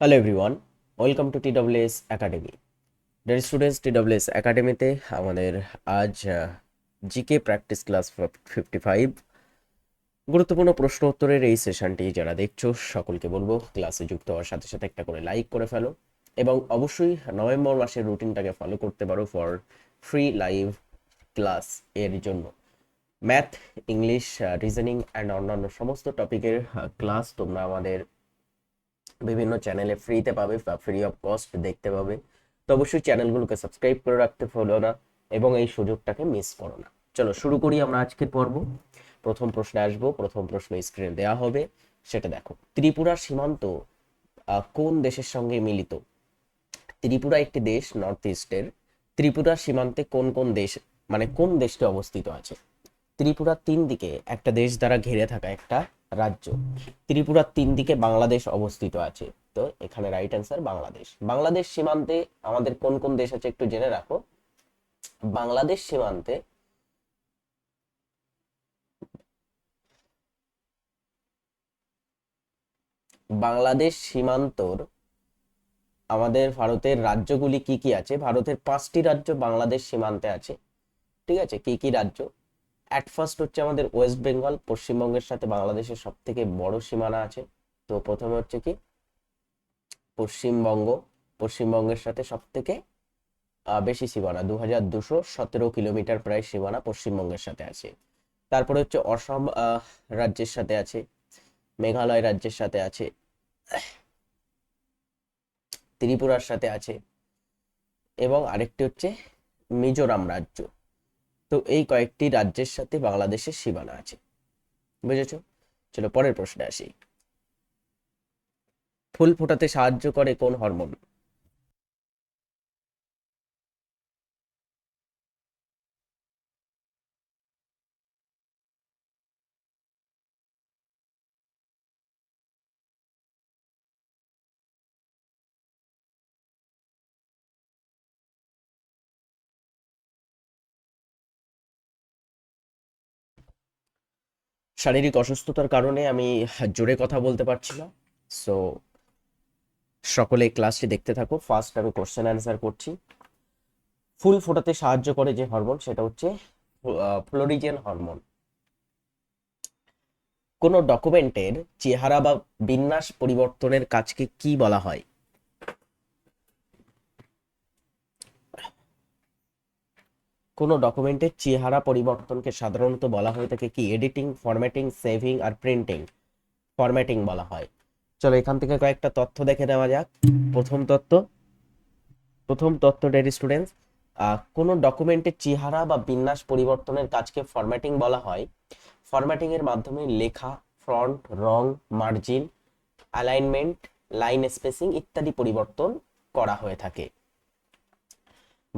Hello everyone welcome to TWS academy dear students TWS একাডেমিতে আমাদের আজ GK practice class fifty five গুরুত্বপূর্ণ প্রশ্ন উত্তরের এই সেশনটি যারা দেখছ, সকলকে বলব ক্লাসে যুক্ত হওয়ার সাথে সাথে একটা করে লাইক করে ফেলো এবং অবশ্যই নভেম্বর মাসের রুটিনটাকে ফলো করতে পারো ফর ফ্রি লাইভ ক্লাস এর জন্য। ম্যাথ ইংলিশ রিজনিং অ্যান্ড অন্যান্য সমস্ত টপিকের ক্লাস তোমরা আমাদের বিভিন্ন চ্যানেলে ফ্রিতে পাবে বা ফ্রি অফ কস্ট দেখতে পাবে। তো অবশ্যই চ্যানেলগুলোকে সাবস্ক্রাইব করে রাখতে ভুলো না এবং এই সুযোগটাকে মিস করো না। চলো শুরু করি আমরা আজকের পর্ব। প্রথম প্রশ্নে আসব, প্রথম প্রশ্ন স্ক্রিনে দেওয়া হবে, সেটা দেখো। ত্রিপুরা সীমান্ত কোন দেশের সঙ্গে মিলিত? ত্রিপুরা একটি দেশ নর্থ ইস্টের ত্রিপুরা সীমান্তে কোন কোন দেশ মানে কোন দেশটি অবস্থিত আছে? ত্রিপুরা তিন দিকে, একটা দেশ দ্বারা ঘিরে থাকা একটা রাজ্য। ত্রিপুরার তিন দিকে বাংলাদেশ অবস্থিত আছে। তো এখানে রাইট অ্যান্সার বাংলাদেশ। বাংলাদেশ সীমান্তে আমাদের কোন কোন দেশ আছে একটু জেনে রাখো। বাংলাদেশ সীমান্তে বাংলাদেশ সীমান্তর আমাদের ভারতের রাজ্যগুলি কি কি আছে? ভারতের পাঁচটি রাজ্য বাংলাদেশ সীমান্তে আছে। ঠিক আছে? কি কি রাজ্য? অ্যাট ফার্স্ট হচ্ছে আমাদের ওয়েস্ট বেঙ্গল পশ্চিমবঙ্গের সাথে বাংলাদেশের সব থেকে বড় সীমানা আছে। তো প্রথমে হচ্ছে কি, পশ্চিমবঙ্গ, পশ্চিমবঙ্গের সাথে সব থেকে বেশি সীমানা দু হাজার দুশো সতেরো কিলোমিটার প্রায় সীমানা পশ্চিমবঙ্গের সাথে আছে। তারপরে হচ্ছে অসম রাজ্যের সাথে আছে, মেঘালয় রাজ্যের সাথে আছে, ত্রিপুরার সাথে আছে, এবং আরেকটি হচ্ছে মিজোরাম রাজ্য। তো এই কয়েকটি রাজ্যের সাথে বাংলাদেশের সীমানা আছে। বুঝেছ? চলো পরের প্রশ্নে আসি। ফুল ফোটাতে সাহায্য করে কোন হরমোন? শারীরিক অসুস্থতার কারণে আমি জোরে কথা বলতে পারছি না। সো সকলে ক্লাসটি দেখতে থাকো। ফার্স্ট আমি কোশ্চেন অ্যান্সার করছি। ফুল ফোটাতে সাহায্য করে যে হরমোন সেটা হচ্ছে ফ্লোরিজেন হরমোন কোনো ডকুমেন্টের চেহারা বা বিন্যাস পরিবর্তনের কাজকে কি বলা হয়? কোনো ডকুমেন্টের চেহারা পরিবর্তনকে সাধারণত বলা হয়ে থাকে কি? এডিটিং ফরম্যাটিং সেভিং আর প্রিন্টিং ফরম্যাটিং বলা হয়। চলো এখান থেকে কয়েকটা তথ্য দেখে নেওয়া যাক। প্রথম তথ্য প্রথম তথ্য ডেরি স্টুডেন্টস কোনো ডকুমেন্টের চেহারা বা বিন্যাস পরিবর্তনের কাজকে ফরম্যাটিং বলা হয়। ফরম্যাটিং এর মাধ্যমে লেখা ফ্রন্ট রং মার্জিন অ্যালাইনমেন্ট লাইন স্পেসিং ইত্যাদি পরিবর্তন করা হয়ে থাকে।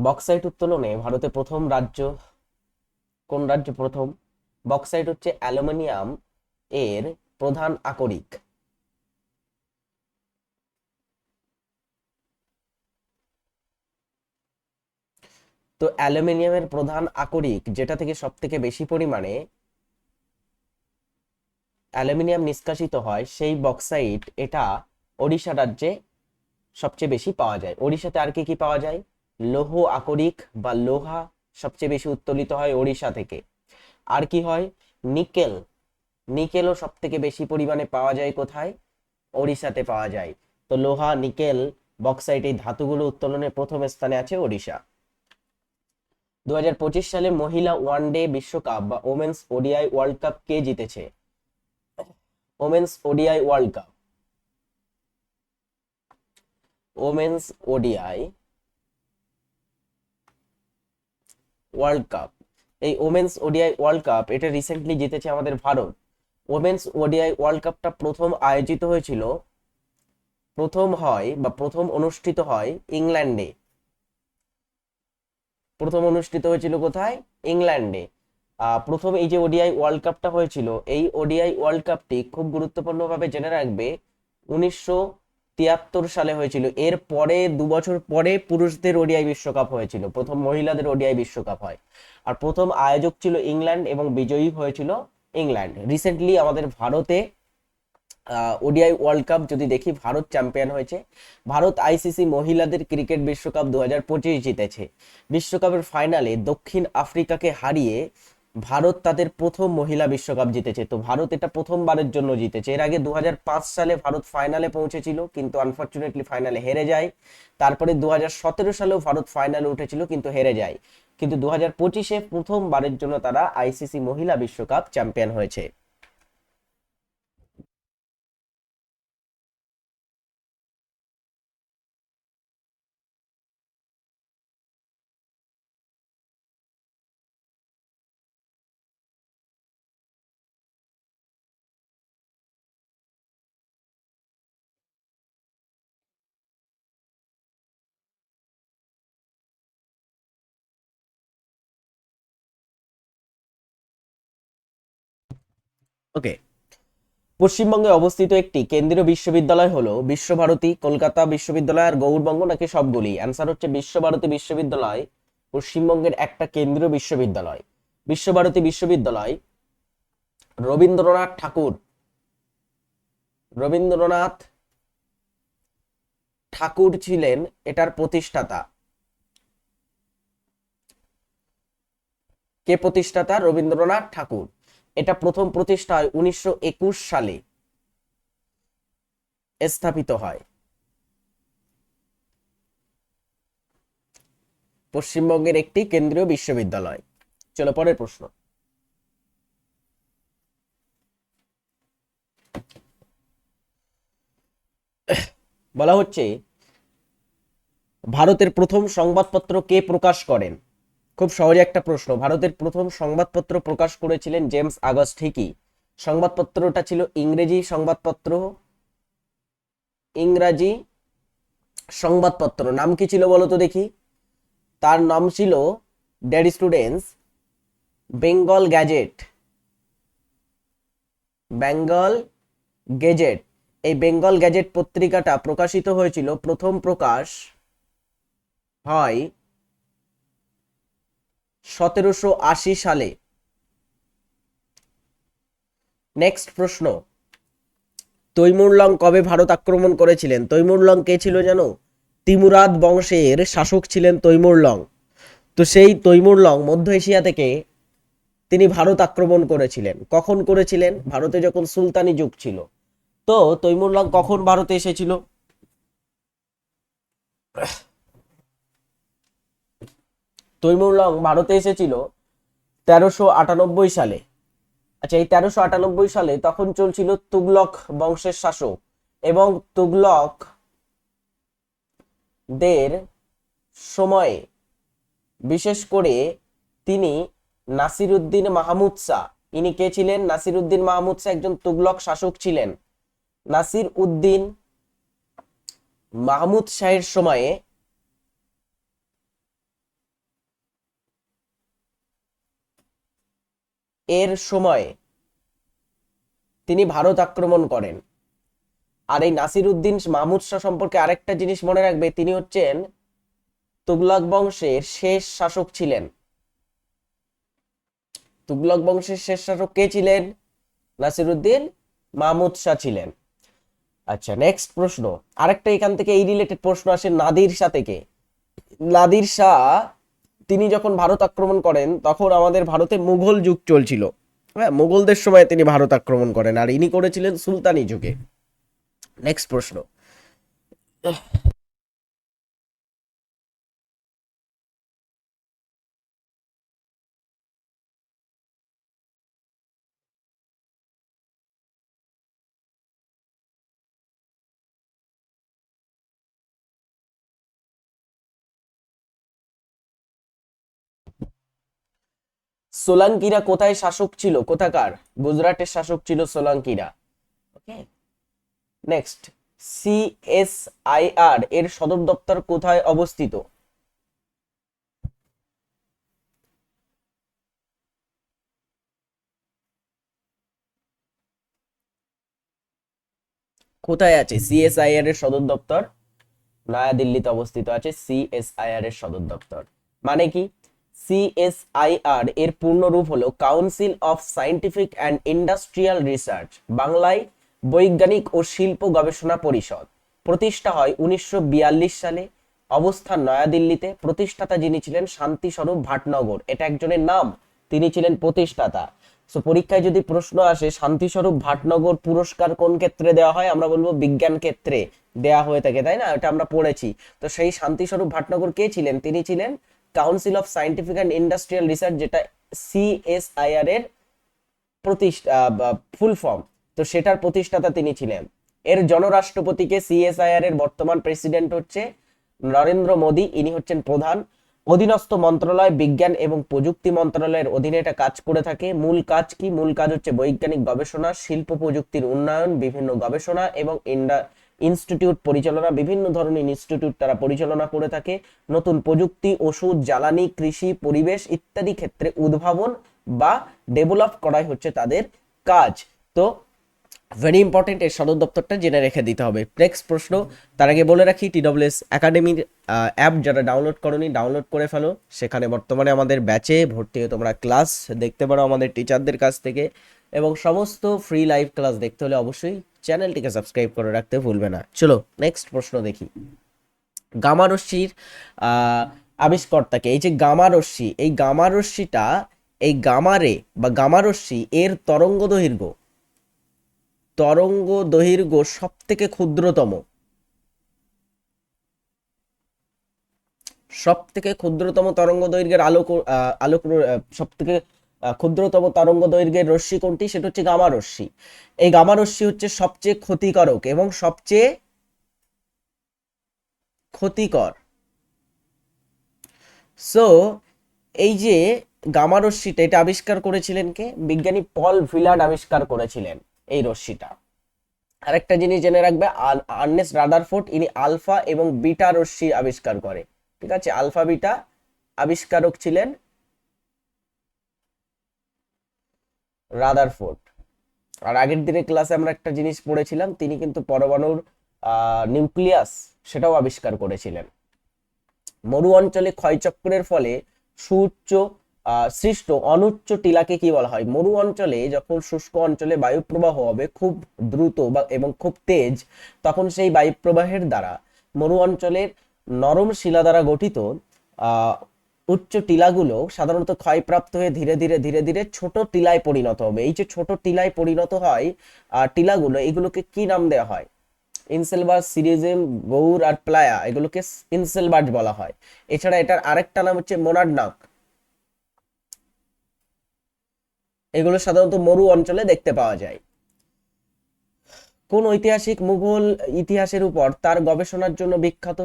বক্সাইট উত্তোলনে ভারতে প্রথম রাজ্য, কোন রাজ্য প্রথম? বক্সাইট হচ্ছে অ্যালুমিনিয়াম এর প্রধান আকরিক। তো অ্যালুমিনিয়ামের প্রধান আকরিক, যেটা থেকে সব থেকে বেশি পরিমাণে অ্যালুমিনিয়াম নিষ্কাশিত হয়, সেই বক্সাইট এটা ওড়িশা রাজ্যে সবচেয়ে বেশি পাওয়া যায়। ওড়িশাতে আর কি কি পাওয়া যায়? লৌহ আকরিক বা লোহা সবচেয়ে বেশি উত্তোলিত হয় ওড়িশা থেকে। আর কি হয়? নিকেল। নিকেলও সব থেকে বেশি পরিমাণে পাওয়া যায় কোথায়? ওড়িশাতে পাওয়া যায়। তো লোহা, নিকেল বক্সাইট এই ধাতুগুলো উত্তোলনে প্রথম স্থানে আছে ওড়িশা। দু হাজার পঁচিশ সালে মহিলা ওয়ান ডে বিশ্বকাপ বা ওমেন্স ওডিআই ওয়ার্ল্ড কাপ কে জিতেছে? Women's ODI world cup. Women's ODI world cup এই ওমেন্স ওডিআই ওয়ার্ল্ড কাপ এটা রিসেন্টলি জিতেছে আমাদের ভারত। ওমেন্স ওডিআই ওয়ার্ল্ড কাপটা প্রথম আয়োজিত হয়েছিল, প্রথম হয় বা প্রথম অনুষ্ঠিত হয় ইংল্যান্ডে প্রথম অনুষ্ঠিত হয়েছিল কোথায়? ইংল্যান্ডে প্রথম এই যে ওডিআই ওয়ার্ল্ড কাপটা হয়েছিল, এই ওডিআই ওয়ার্ল্ড কাপটি খুব গুরুত্বপূর্ণভাবে জেনে রাখবে, উনিশশো তিয়াত্তর সালে হয়েছিল। এর পরে, দু বছর পরে পুরুষদের ওডিআই বিশ্বকাপ হয়েছিল। প্রথম মহিলাদের ওডিআই বিশ্বকাপ হয়। আর প্রথম আয়োজক ছিল ইংল্যান্ড এবং বিজয়ী হয়েছিল ইংল্যান্ড। রিসেন্টলি আমাদের ভারতে ওডিআই ওয়ার্ল্ড কাপ যদি দেখি, ভারত চ্যাম্পিয়ন হয়েছে। ভারত আইসিসি মহিলাদের ক্রিকেট বিশ্বকাপ দু হাজার পঁচিশ জিতেছে। বিশ্বকাপের ফাইনালে দক্ষিণ আফ্রিকাকে হারিয়ে ভারত তাদের প্রথম মহিলা বিশ্বকাপ জিতেছে। তো ভারত এটা প্রথমবারের জন্য জিতেছে। এর আগে দু হাজার পাঁচ সালে ভারত ফাইনালে পৌঁছেছিল, কিন্তু আনফর্চুনেটলি ফাইনালে হেরে যায়। তারপরে দু হাজার সতেরো সালেও ভারত ফাইনালে উঠেছিল, কিন্তু হেরে যায়। কিন্তু দু হাজার পঁচিশে প্রথমবারের জন্য তারা আইসিসি মহিলা বিশ্বকাপ চ্যাম্পিয়ন হয়েছে। ওকে পশ্চিমবঙ্গে অবস্থিত একটি কেন্দ্রীয় বিশ্ববিদ্যালয় হলো বিশ্বভারতী, কলকাতা বিশ্ববিদ্যালয় আর গৌড়বঙ্গ নাকি সবগুলি? অ্যান্সার হচ্ছে বিশ্বভারতী বিশ্ববিদ্যালয়, পশ্চিমবঙ্গের একটা কেন্দ্রীয় বিশ্ববিদ্যালয়। বিশ্বভারতী বিশ্ববিদ্যালয়, রবীন্দ্রনাথ ঠাকুর রবীন্দ্রনাথ ঠাকুর ছিলেন এটার প্রতিষ্ঠাতা। কে প্রতিষ্ঠাতা? রবীন্দ্রনাথ ঠাকুর। এটা প্রথম প্রতিষ্ঠা হয় উনিশশো একুশ সালে স্থাপিত হয়। পশ্চিমবঙ্গের একটি কেন্দ্রীয় বিশ্ববিদ্যালয়। চলো, পরের প্রশ্ন। বলা হচ্ছে, ভারতের প্রথম সংবাদপত্র কে প্রকাশ করেন? খুব সহজে একটা প্রশ্ন। ভারতের প্রথম সংবাদপত্র প্রকাশ করেছিলেন জেমস আগস্ট, ঠিকই। সংবাদপত্রটা ছিল ইংরেজি সংবাদপত্র, ইংরাজি সংবাদপত্র। নাম কি ছিল বলো তো দেখি? তার নাম ছিল daddy students Bengal Gazette Bengal Gazette এই বেঙ্গল গ্যাজেট পত্রিকাটা প্রকাশিত হয়েছিল। প্রথম প্রকাশ হয় সতেরোশো আশি সালে। নেক্সট প্রশ্ন। তৈমুরলং কবে ভারত আক্রমণ করেছিলেন? তৈমুরলং কে ছিল জানো? তিমুরাদ বংশের শাসক ছিলেন তৈমুরলং। তো সেই তৈমুরলং মধ্য এশিয়া থেকে তিনি ভারত আক্রমণ করেছিলেন। কখন করেছিলেন? ভারতে যখন সুলতানি যুগ ছিল। তো তৈমুরলং কখন ভারতে এসেছিল? তৈমুরলং ভারতে এসেছিল তেরোশো আটানব্বই সালে। আচ্ছা এই তেরোশো আটানব্বই সালে তখন চলছিল তুগলক বংশের শাসক এবং তুগলক দের সময়ে বিশেষ করে তিনি নাসিরুদ্দিন মাহমুদ শাহ। ইনি কে ছিলেন? নাসিরুদ্দিন মাহমুদ শাহ একজন তুগলক শাসক ছিলেন। নাসির উদ্দিন মাহমুদ শাহের সময়ে এর সময় তিনি ভারত আক্রমণ করেন। আর এই নাসির উদ্দিন মাহমুদ শাহ সম্পর্কে আরেকটা জিনিস মনে রাখবে, তিনি হচ্ছেন তুগলক বংশের শেষ শাসক ছিলেন। তুগলক বংশের শেষ শাসক কে ছিলেন? নাসির উদ্দিন মাহমুদ শাহ ছিলেন। আচ্ছা নেক্সট প্রশ্ন। আরেকটা এখান থেকে এই রিলেটেড প্রশ্ন আসে নাদির শাহ থেকে। নাদির শাহ তিনি যখন ভারত আক্রমণ করেন, তখন আমাদের ভারতে মুঘল যুগ চলছিল। হ্যাঁ মুঘলদের সময় তিনি ভারত আক্রমণ করেন, আর ইনি করেছিলেন সুলতানি যুগে। নেক্সট প্রশ্ন। সোলাঙ্কিরা কোথায় শাসক ছিল? কোথাকার? গুজরাটের শাসক ছিল সোলাঙ্কিরা। ওকে? নেক্সট সিএসআইআর এর সদর দপ্তর কোথায় অবস্থিত? কোথায় আছে? সিএসআইআর এর সদর দপ্তর? নয়াদিল্লিতে অবস্থিত আছে সিএসআইআর এর সদর দপ্তর। মানে কি? সিএসআইআর এর পূর্ণ রূপ হলো Council of Scientific and Industrial Research বাংলায় বৈজ্ঞানিক ও শিল্প গবেষণা পরিষদ। প্রতিষ্ঠা হয় উনিশশো সালে। অবস্থান নয়াদিল্লিতে। প্রতিষ্ঠাতা যিনি ছিলেন শান্তিস্বরূপ ভাটনগর। এটা একজনের নাম। তিনি ছিলেন প্রতিষ্ঠাতা। সো পরীক্ষায় যদি প্রশ্ন আসে, শান্তিস্বরূপ ভাটনগর পুরস্কার কোন ক্ষেত্রে দেওয়া হয়? আমরা বলব বিজ্ঞান ক্ষেত্রে দেয়া হয়ে থাকে, তাই না? এটা আমরা পড়েছি। তো সেই শান্তিস্বরূপ ভাটনগর কে ছিলেন? তিনি ছিলেন Council of Scientific and Industrial Research যেটা সিএসআইআর এর প্রতিষ্ঠা ফুল ফর্ম তো সেটার প্রতিষ্ঠাতা তিনি ছিলেন। এর জনরাষ্ট্রপতিকে সিএসআইআর এর বর্তমান প্রেসিডেন্ট হচ্ছে নরেন্দ্র মোদী, ইনি হচ্ছেন প্রধান। অধীনস্থ মন্ত্রণালয়, বিজ্ঞান এবং প্রযুক্তি মন্ত্রণালয়ের অধীনে এটা কাজ করে থাকে। মূল কাজ কি? মূল কাজ হচ্ছে বৈজ্ঞানিক গবেষণা, শিল্প প্রযুক্তির উন্নয়ন, বিভিন্ন গবেষণা এবং ইন্ডা ইনস্টিটিউট পরিচালনা, বিভিন্ন ধরনের ইনস্টিটিউট তারা পরিচালনা করে থাকে। নতুন প্রযুক্তি, ওষুধ, জ্বালানি, কৃষি, পরিবেশ ইত্যাদি ক্ষেত্রে উদ্ভাবন বা ডেভেলপ করাই হচ্ছে তাদের কাজ। তো ভেরি ইম্পর্টেন্ট এই সদর দপ্তরটা জেনে রেখে দিতে হবে। নেক্সট প্রশ্ন, তার আগে বলে রাখি টিডব্লিউএস একাডেমির অ্যাপ যারা ডাউনলোড করনি ডাউনলোড করে ফেলো। সেখানে বর্তমানে আমাদের ব্যাচে ভর্তি হয়ে তোমরা ক্লাস দেখতে পারো আমাদের টিচারদের কাছ থেকে। এবং সমস্ত ফ্রি লাইভ ক্লাস দেখতে হলে অবশ্যই চ্যানেলটিকে সাবস্ক্রাইব করে রাখতে ভুলবে না। চলো নেক্সট প্রশ্ন দেখি। গামা রশ্মির আহ, আবিষ্কর্তাকে এই যে গামা রশ্মি এই গামা রশ্মিটা এই গামারে বা গামা রশ্মি এর তরঙ্গ দৈর্ঘ্য। তরঙ্গ দৈর্ঘ্য সব থেকে ক্ষুদ্রতম। সব থেকে ক্ষুদ্রতম তরঙ্গ দৈর্ঘ্যের আলোক আলোক সব থেকে ক্ষুদ্রতম তরঙ্গ দৈর্ঘ্যের রশ্মি কোনটি? সেটা হচ্ছে গামা রশ্মি। এই গামা রশ্মি হচ্ছে সবচেয়ে ক্ষতিকারক এবং সবচেয়ে ক্ষতিকর। সো এই যে গামা রশ্মিটা, এটা আবিষ্কার করেছিলেন কে? বিজ্ঞানী পল ভিলার্ড আবিষ্কার করেছিলেন এই রশ্মিটা। আরেকটা জিনিস জেনে রাখবে আর্নেস্ট রাদারফোর্ড, ইনি আলফা এবং বিটা রশ্মি আবিষ্কার করে। ঠিক আছে? আলফা, বিটা আবিষ্কারক ছিলেন রাদারফোর্ড। আর আগের দিনের ক্লাসে আমরা একটা জিনিস পড়েছিলাম, তিনি কিন্তু পরমাণুর নিউক্লিয়াস সেটাও আবিষ্কার করেছিলেন। মরু অঞ্চলে ক্ষয়চক্রের ফলে সুউচ্চ সৃষ্ট অনুচ্চ টিলাকে কি বলা হয়? মরু অঞ্চলে যখন শুষ্ক অঞ্চলে বায়ু প্রবাহ হবে, খুব দ্রুত বা, এবং খুব তেজ, তখন সেই বায়ু প্রবাহের দ্বারা মরু অঞ্চলের নরম শিলা দ্বারা গঠিত উচ্চ টিলাগুলো সাধারণত ক্ষয়প্রাপ্ত হয়ে ধীরে ধীরে ধীরে ধীরে ছোট টিলায় পরিণত হবে। এই যে ছোট টিলায় পরিণত হয় আহ, টিলাগুলো এগুলোকে কি নাম দেওয়া হয়? ইনসেলবাস সিরিজেম গৌর আর প্লায়া এগুলোকে ইনসেলবার্জ বলা হয়। এছাড়া এটার আরেকটা নাম হচ্ছে মোনাডনাক এগুলো সাধারণত মরু অঞ্চলে দেখতে পাওয়া যায়। কোন ঐতিহাসিক মুঘল ইতিহাসের উপর তার গবেষণার জন্য বিখ্যাত?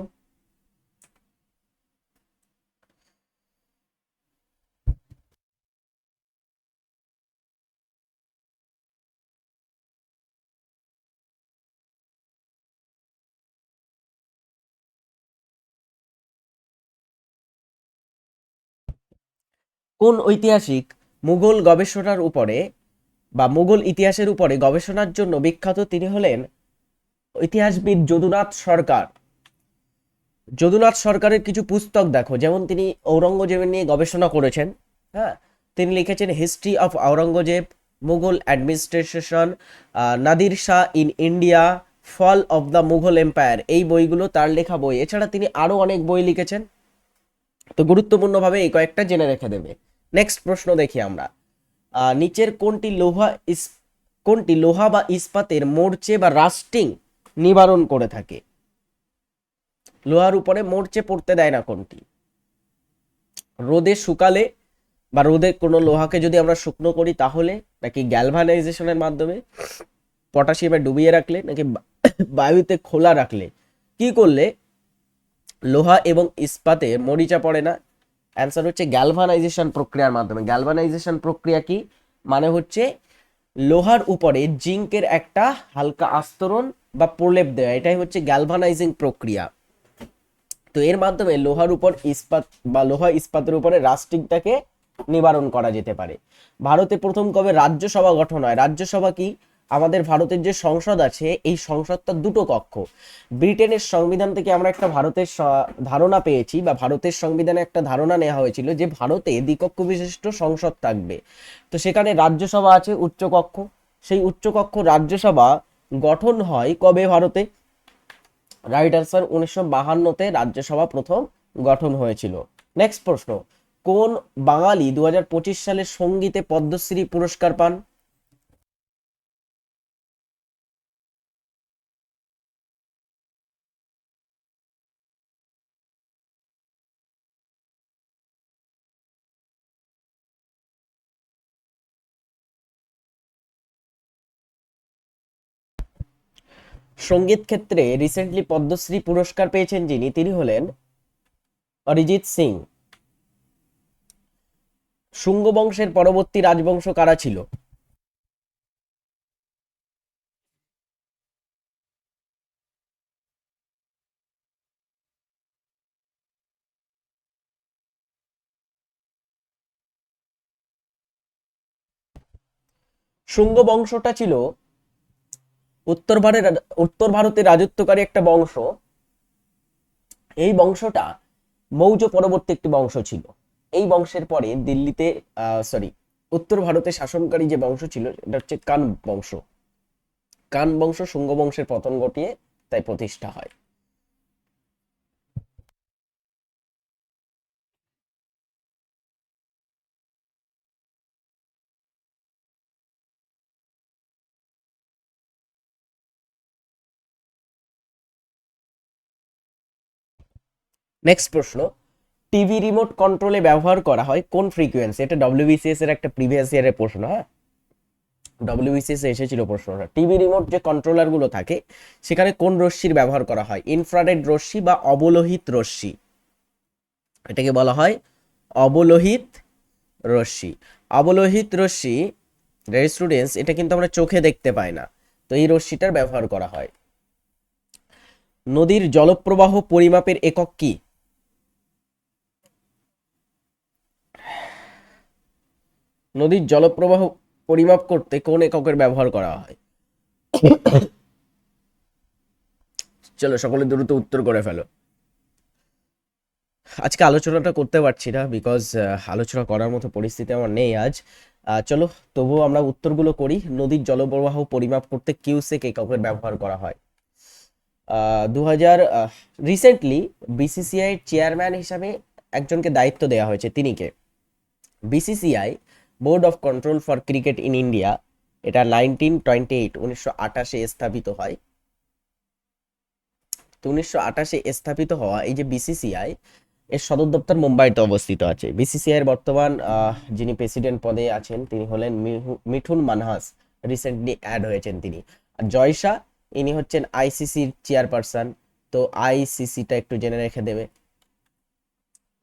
কোন ঐতিহাসিক মুঘল গবেষণার উপরে বা মুঘল ইতিহাসের উপরে গবেষণার জন্য বিখ্যাত তিনি হলেন ইতিহাসবিদ যদুনাথ সরকার। যদুনাথ সরকারের কিছু পুস্তক দেখো, যেমন তিনি ঔরঙ্গজেবের নিয়ে গবেষণা করেছেন হ্যাঁ? তিনি লিখেছেন History of Aurangzeb Mughal Administration Nadir Shah in India, Fall of the Mughal Empire, এই বইগুলো তার লেখা বই। এছাড়া তিনি আরও অনেক বই লিখেছেন। তো গুরুত্বপূর্ণভাবে এই কয়েকটা জেনে রেখে দেবে। নেক্সট প্রশ্ন দেখি আমরা। নিচের কোনটি লোহা ইস, কোনটি লোহা বা ইস্পাতের মোর্চে বা রাস্টিং নিবারণ করে থাকে? লোহার উপরে মোর্চে পড়তে দেয় না কোনটি? রোদে শুকালে বা রোদে কোনো লোহাকে যদি আমরা শুকনো করি তাহলে নাকি গ্যালভানাইজেশনের মাধ্যমে পটাশিয়ামে ডুবিয়ে রাখলে নাকি বায়ুতে খোলা রাখলে কি করলে লোহা এবং ইস্পাতে মরিচা পড়ে না? অ্যান্সার হচ্ছে গ্যালভানাইজেশন প্রক্রিয়ার মাধ্যমে। গ্যালভানাইজেশন প্রক্রিয়া কি? মানে হচ্ছে লোহার উপরে জিঙ্কের একটা হালকা আস্তরণ বা প্রলেপ দেওয়া। এটাই হচ্ছে গ্যালভানাইজিং প্রক্রিয়া। তো এর মাধ্যমে লোহার উপর ইস্পাত বা লোহা ইস্পাতের উপরে রাস্টিংটাকে নিবারণ করা যেতে পারে। ভারতে প্রথম কবে রাজ্যসভা গঠন হয়? রাজ্যসভা কি? আমাদের ভারতের যে সংসদ আছে, এই সংসদটা দুটো কক্ষ। ব্রিটেনের সংবিধান থেকে আমরা একটা ভারতের ধারণা পেয়েছি বা ভারতের সংবিধানে একটা ধারণা নেওয়া হয়েছিল যে ভারতে দ্বিকক্ষ বিশিষ্ট সংসদ থাকবে। তো সেখানে রাজ্যসভা আছে, উচ্চকক্ষ। সেই উচ্চকক্ষ রাজ্যসভা গঠন হয় কবে ভারতে? রাইট আনসার উনিশশো বাহান্নতে রাজ্যসভা প্রথম গঠন হয়েছিল। নেক্সট প্রশ্ন, কোন বাঙালি দু সালে সঙ্গীতে পদ্মশ্রী পুরস্কার পান? সংগীত ক্ষেত্রে রিসেন্টলি পদ্মশ্রী পুরস্কার পেয়েছেন যিনি, তিনি হলেন অরিজিৎ সিং। শুঙ্গ বংশের পরবর্তী রাজবংশ কারা ছিল? শুঙ্গ বংশটা ছিল উত্তর ভারতের উত্তর ভারতের রাজত্বকারী একটা বংশ। এই বংশটা মৌর্য পরবর্তী একটি বংশ ছিল। এই বংশের পরে দিল্লিতে সরি উত্তর ভারতে শাসনকারী যে বংশ ছিল এটা হচ্ছে কান বংশ। কান বংশ শুঙ্গ বংশের পতন ঘটিয়ে তাই প্রতিষ্ঠা হয়। নেক্সট প্রশ্ন টিভি রিমোট কন্ট্রোলে ব্যবহার করা হয় কোন ফ্রিকোয়েন্সি এটা ডব্লিউবিসিএস এর একটা প্রিভিয়াস ইয়ারের প্রশ্ন হ্যাঁ? ডব্লিউবিসিএস এ এসেছিল প্রশ্নটা। টিভি রিমোট যে কন্ট্রোলারগুলো থাকে, সেখানে কোন রশ্মির ব্যবহার করা হয়? ইনফ্রারেড রশ্মি বা অবলোহিত রশ্মি। এটাকে বলা হয় অবলোহিত রশ্মি। অবলোহিত রশ্মি স্টুডেন্টস এটা কিন্তু আমরা চোখে দেখতে পাই না। তো এই রশ্মিটার ব্যবহার করা হয়। নদীর জলপ্রবাহ পরিমাপের একক কি? নদীর জলপ্রবাহ পরিমাপ করতে কোন এককের ব্যবহার করা হয়? চলো, সকলে দ্রুত উত্তর করে ফেলো। আজকে আলোচনাটা করতে পারছি না বিকজ আলোচনা করার মতো পরিস্থিতি আমার নেই আজ। চলো, তবুও আমরা উত্তরগুলো করি। নদীর জলপ্রবাহ পরিমাপ করতে কিউসেক এককের ব্যবহার করা হয়। দু হাজার রিসেন্টলি বিসিসিআই চেয়ারম্যান হিসাবে একজনকে দায়িত্ব দেওয়া হয়েছে তিনি কে BCCI Board of Control for Cricket in India এটা নাইনটিন টোয়েন্টি এইট উনিশশো আঠাশে স্থাপিত হয়। তো উনিশশো আঠাশে স্থাপিত হওয়া এই যে বিসিসিআই এর সদর দপ্তর মুম্বাইতে অবস্থিত আছে। বিসিসিআই এর বর্তমান যিনি প্রেসিডেন্ট পদে আছেন, তিনি হলেন মিঠুন মানহাস। রিসেন্টলি অ্যাড হয়েছেন তিনি। আর জয় ইনি হচ্ছেন আইসিসির চেয়ারপারসন তো আইসিসিটা একটু জেনে রেখে দেবে।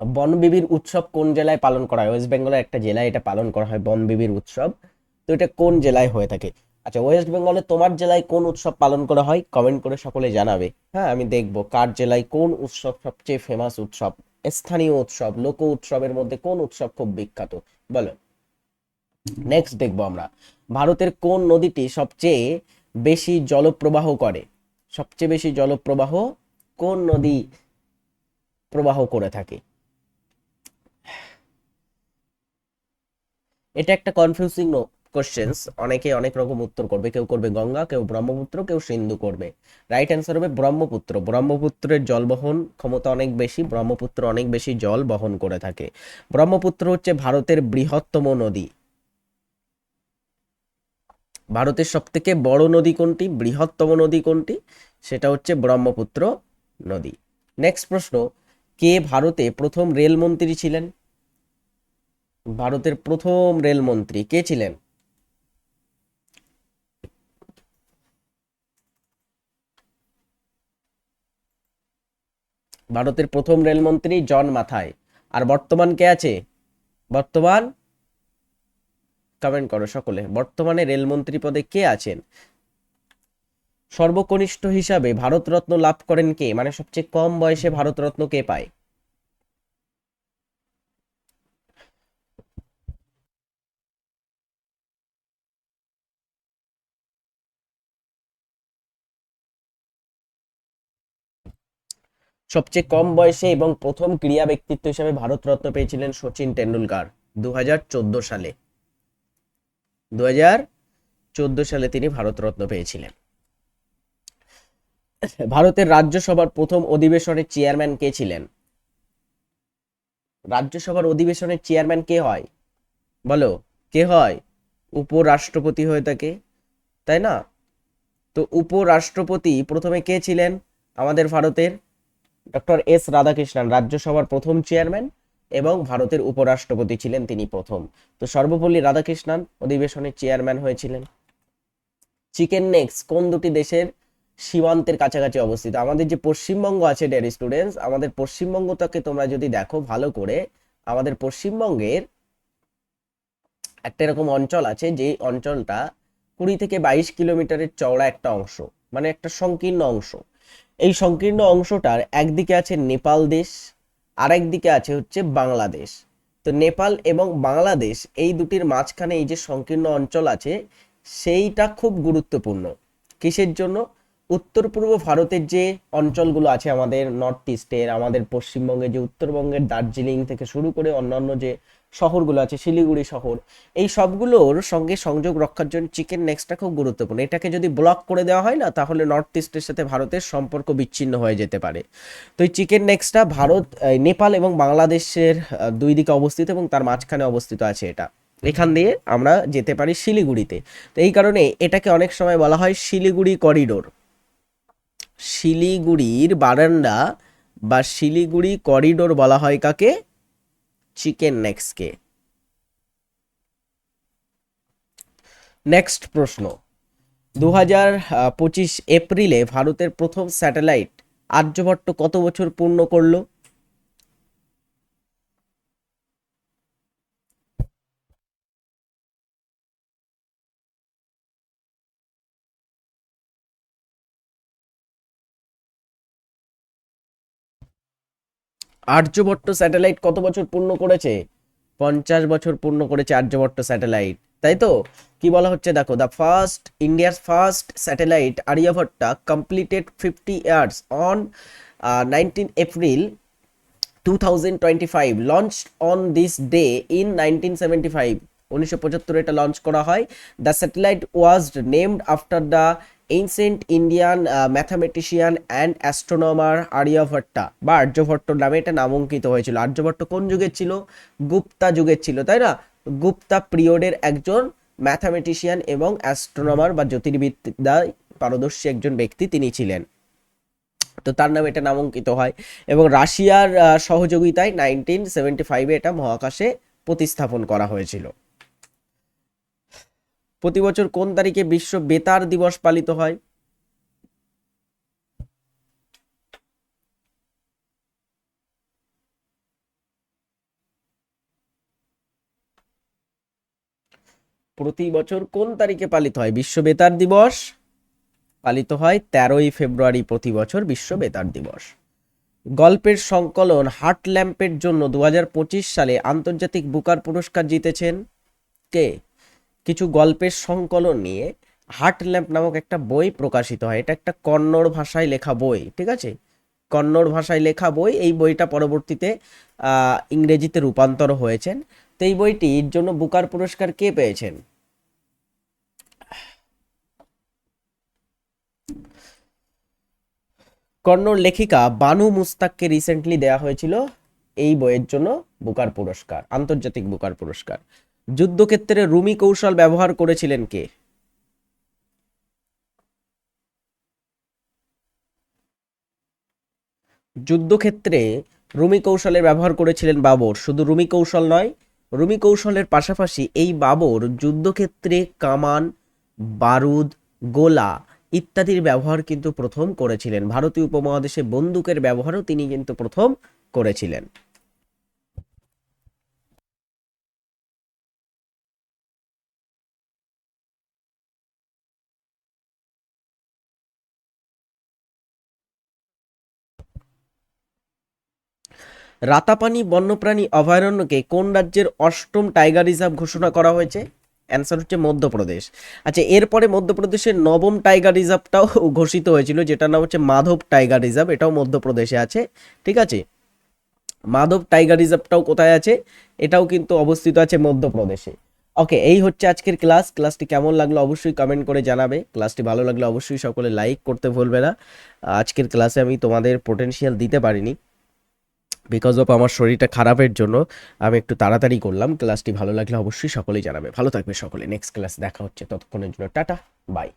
বনবিবির উৎসব কোন জেলায় পালন করা হয়? ওয়েস্ট বেঙ্গলের একটা জেলায় এটা পালন করা হয়, বনবিবির উৎসব। তো এটা কোন জেলায় হয়ে থাকে? আচ্ছা ওয়েস্ট বেঙ্গলে তোমার জেলায় কোন উৎসব পালন করা হয়? কমেন্ট করে সকলে জানাবে। হ্যাঁ আমি দেখব কার জেলায় কোন উৎসব সবচেয়ে ফেমাস উৎসব? স্থানীয় উৎসব, লোক উৎসবের মধ্যে কোন উৎসব খুব বিখ্যাত? বলো। নেক্সট দেখব আমরা। ভারতের কোন নদীটি সবচেয়ে বেশি জলপ্রবাহ করে? সবচেয়ে বেশি জলপ্রবাহ কোন নদী প্রবাহ করে থাকে? এটা একটা কনফিউজিং কোশ্চেন্স অনেকে অনেক রকম উত্তর করবে। কেউ করবে গঙ্গা, কেউ ব্রহ্মপুত্র, কেউ সিন্ধু করবে। রাইট অ্যান্সার হবে ব্রহ্মপুত্র। ব্রহ্মপুত্রের জল বহন ক্ষমতা অনেক বেশি, ব্রহ্মপুত্র অনেক বেশি জল বহন করে থাকে। ব্রহ্মপুত্র হচ্ছে ভারতের বৃহত্তম নদী। ভারতের সব থেকে বড় নদী কোনটি? বৃহত্তম নদী কোনটি? সেটা হচ্ছে ব্রহ্মপুত্র নদী। নেক্সট প্রশ্ন, কে ভারতে প্রথম রেলমন্ত্রী ছিলেন? ভারতের প্রথম রেলমন্ত্রী কে ছিলেন? ভারতের প্রথম রেলমন্ত্রী জন মাথায়। আর বর্তমান কে আছে? বর্তমান? কমেন্ট করো সকলে। বর্তমানে রেলমন্ত্রী পদে কে আছেন? সর্বকনিষ্ঠ হিসাবে ভারতরত্ন লাভ করেন কে? মানে সবচেয়ে কম বয়সে ভারতরত্ন কে পায়? সবচেয়ে কম বয়সে এবং প্রথম ক্রীড়া ব্যক্তিত্ব হিসেবে ভারতরত্ন পেয়েছিলেন সচিন টেন্ডুলকার দু হাজার চোদ্দ সালে। দু হাজার চোদ্দ সালে তিনি ভারতরত্ন পেয়েছিলেন। ভারতের রাজ্যসভার প্রথম অধিবেশনের চেয়ারম্যান কে ছিলেন? রাজ্যসভার অধিবেশনের চেয়ারম্যান কে হয়? বলো, কে হয়? উপরাষ্ট্রপতি হয়ে থাকে, তাই না? তো উপরাষ্ট্রপতি প্রথমে কে ছিলেন আমাদের ভারতের? ডক্টর এস রাধাকৃষ্ণন রাজ্যসভার প্রথম চেয়ারম্যান এবং ভারতের উপরাষ্ট্রপতি ছিলেন তিনি প্রথম। তো সর্বপল্লী রাধাকৃষ্ণন অধিবেশনের চেয়ারম্যান হয়েছিলেন। চিকেন নেক্স কোন দুটি দেশের সীমান্তের কাছাকাছি অবস্থিত? আমাদের যে পশ্চিমবঙ্গ আছে ডেয়ারি স্টুডেন্টস আমাদের পশ্চিমবঙ্গটাকে তোমরা যদি দেখো ভালো করে, আমাদের পশ্চিমবঙ্গের একটা এরকম অঞ্চল আছে যে অঞ্চলটা কুড়ি থেকে বাইশ কিলোমিটারের চওড়া একটা অংশ মানে একটা সংকীর্ণ অংশ। এই সংকীর্ণ অংশটার একদিকে আছে নেপাল দেশ আর একদিকে আছে হচ্ছে বাংলাদেশ। তো নেপাল এবং বাংলাদেশ এই দুটির মাঝখানে এই যে সংকীর্ণ অঞ্চল আছে, সেইটা খুব গুরুত্বপূর্ণ। কিসের জন্য? উত্তর পূর্ব ভারতের যে অঞ্চলগুলো আছে আমাদের নর্থ ইস্টের আমাদের পশ্চিমবঙ্গে যে উত্তরবঙ্গের দার্জিলিং থেকে শুরু করে অন্যান্য যে শহরগুলো আছে, শিলিগুড়ি শহর, এই সবগুলোর সঙ্গে সংযোগ রক্ষার জন্য চিকেন নেক্সটটা খুব গুরুত্বপূর্ণ। এটাকে যদি ব্লক করে দেওয়া হয় না, তাহলে নর্থ ইস্টের সাথে ভারতের সম্পর্ক বিচ্ছিন্ন হয়ে যেতে পারে। তো এই চিকেন নেক্সটটা ভারত নেপাল এবং বাংলাদেশের দুই দিকে অবস্থিত এবং তার মাঝখানে অবস্থিত আছে এটা। এখান দিয়ে আমরা যেতে পারি শিলিগুড়িতে। তো এই কারণে এটাকে অনেক সময় বলা হয় শিলিগুড়ি করিডোর শিলিগুড়ির বারান্দা বা শিলিগুড়ি করিডোর বলা হয় কাকে? চিকেন নেক্সকে নেক্সট প্রশ্ন। দু হাজার পঁচিশ এপ্রিলে ভারতের প্রথম স্যাটেলাইট আর্যভট্ট কত বছর পূর্ণ করল? আর্যভট্ট স্যাটেলাইট কত বছর পূর্ণ করেছে? পঞ্চাশ বছর পূর্ণ করেছে আর্যভট্ট স্যাটেলাইট। তাই তো? কি বলা হচ্ছে? দেখো দ্য ফার্স্ট ইন্ডিয়ার first satellite Aryabhata completed fifty years on nineteen April 2025 launched on this day in 1975 উনিশশো পঁচাত্তরে এটা লঞ্চ করা হয়। The satellite was named after the ancient Indian mathematician and astronomer Aryabhata বা আর্যভট্ট নামে এটা নামাঙ্কিত হয়েছিল। আর্যভট্ট কোন যুগের ছিল? গুপ্তা যুগের ছিল, তাই না? গুপ্তা পিরিয়ডের একজন ম্যাথামেটিশিয়ান এবং অ্যাস্ট্রোনমার বা জ্যোতির্বিদ্যায় পারদর্শী একজন ব্যক্তি তিনি ছিলেন। তো তার নামে এটা নামাঙ্কিত হয় এবং রাশিয়ার সহযোগিতায় নাইনটিন সেভেন্টি ফাইভে এটা মহাকাশে প্রতিস্থাপন করা হয়েছিল। প্রতি বছর কোন তারিখে বিশ্ব বেতার দিবস পালিত হয়? প্রতি বছর কোন তারিখে পালিত হয়? বিশ্ব বেতার দিবস পালিত হয় তেরোই ফেব্রুয়ারি প্রতি বছর বিশ্ব বেতার দিবস। গল্পের সংকলন হার্ট ল্যাম্পের জন্য দু হাজার পঁচিশ সালে আন্তর্জাতিক বুকার পুরস্কার জিতেছেন কে? কিছু গল্পের সংকলন নিয়ে হার্ট ল্যাম্প নামক একটা বই প্রকাশিত হয়। এটা একটা কন্নড় ভাষায় লেখা বই, ঠিক আছে? কন্নড় ভাষায় লেখা বই। এই বইটা পরবর্তীতে ইংরেজিতে রূপান্তর হয়েছেন। তো এই বইটির জন্য বুকার পুরস্কার কে পেয়েছেন? কন্নড় লেখিকা বানু মুস্তাককে রিসেন্টলি দেয়া হয়েছিল। এই বইয়ের জন্য বুকার পুরস্কার, আন্তর্জাতিক বুকার পুরস্কার। যুদ্ধক্ষেত্রে রুমি কৌশল ব্যবহার করেছিলেন কে? যুদ্ধক্ষেত্রে রুমি কৌশলের ব্যবহার করেছিলেন বাবর। শুধু রুমি কৌশল নয়, রুমি কৌশলের পাশাপাশি এই বাবর যুদ্ধক্ষেত্রে কামান, বারুদ, গোলা ইত্যাদির ব্যবহার কিন্তু প্রথম করেছিলেন। ভারতীয় উপমহাদেশে বন্দুকের ব্যবহারও তিনি কিন্তু প্রথম করেছিলেন। রাতাপানি বন্যপ্রাণী অভয়ারণ্যকে কোন রাজ্যের অষ্টম টাইগার রিজার্ভ ঘোষণা করা হয়েছে? অ্যান্সার হচ্ছে মধ্যপ্রদেশ। আচ্ছা এরপরে মধ্যপ্রদেশের নবম টাইগার রিজার্ভটাও ঘোষিত হয়েছিল, যেটার নাম হচ্ছে মাধব টাইগার রিজার্ভ, এটাও মধ্যপ্রদেশে আছে, ঠিক আছে? মাধব টাইগার রিজার্ভটাও কোথায় আছে? এটাও কিন্তু অবস্থিত আছে মধ্যপ্রদেশে। ওকে, এই হচ্ছে আজকের ক্লাস। ক্লাসটি কেমন লাগল অবশ্যই কমেন্ট করে জানাবে। ক্লাসটি ভালো লাগলে অবশ্যই সকলে লাইক করতে ভুলবে না। আজকের ক্লাসে আমি তোমাদের পোটেনশিয়াল দিতে পারিনি। বিকজ অফ আমার শরীরটা খারাপের জন্য, আমি একটু তাড়াতাড়ি করলাম। ক্লাসটি ভালো লাগলে অবশ্যই সকলেই জানাবে। ভালো থাকবে সকলে। নেক্সট ক্লাস দেখা হচ্ছে। ততক্ষণের জন্য টাটা। বাই